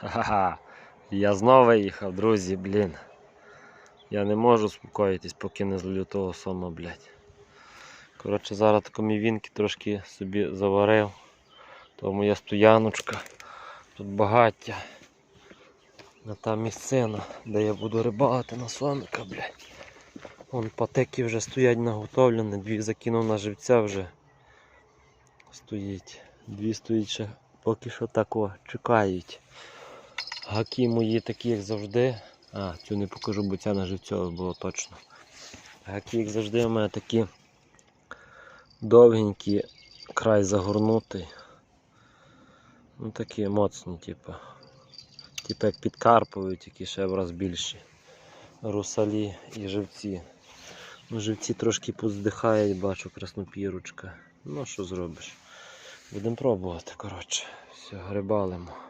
Ха-ха. Я знову виїхав, друзі, блін. Я не можу успокоїтись, поки не зловлю того сома, блядь. Коротше, зараз тако мівінки трошки собі заварив. То моя стояночка. Тут багаття. На та місцина, де я буду рибалити на сомика, блядь. Вон патеки вже стоять наготовлені, дві закинув на живця вже. Стоїть. Дві стоїть ще поки що тако чекають. Гаки мої такі, як завжди. А, цю не покажу, бо ця на живцьове було точно. Гаки, як завжди, у мене такі довгенькі, край загорнутий. Ну такі моцні, типу. Типу як підкарпові, тільки ще в раз більші. Русалі і живці. Ну, живці трошки поздихають, бачу краснопірочка. Ну що зробиш? Будемо пробувати, коротше. Все, грибалимо.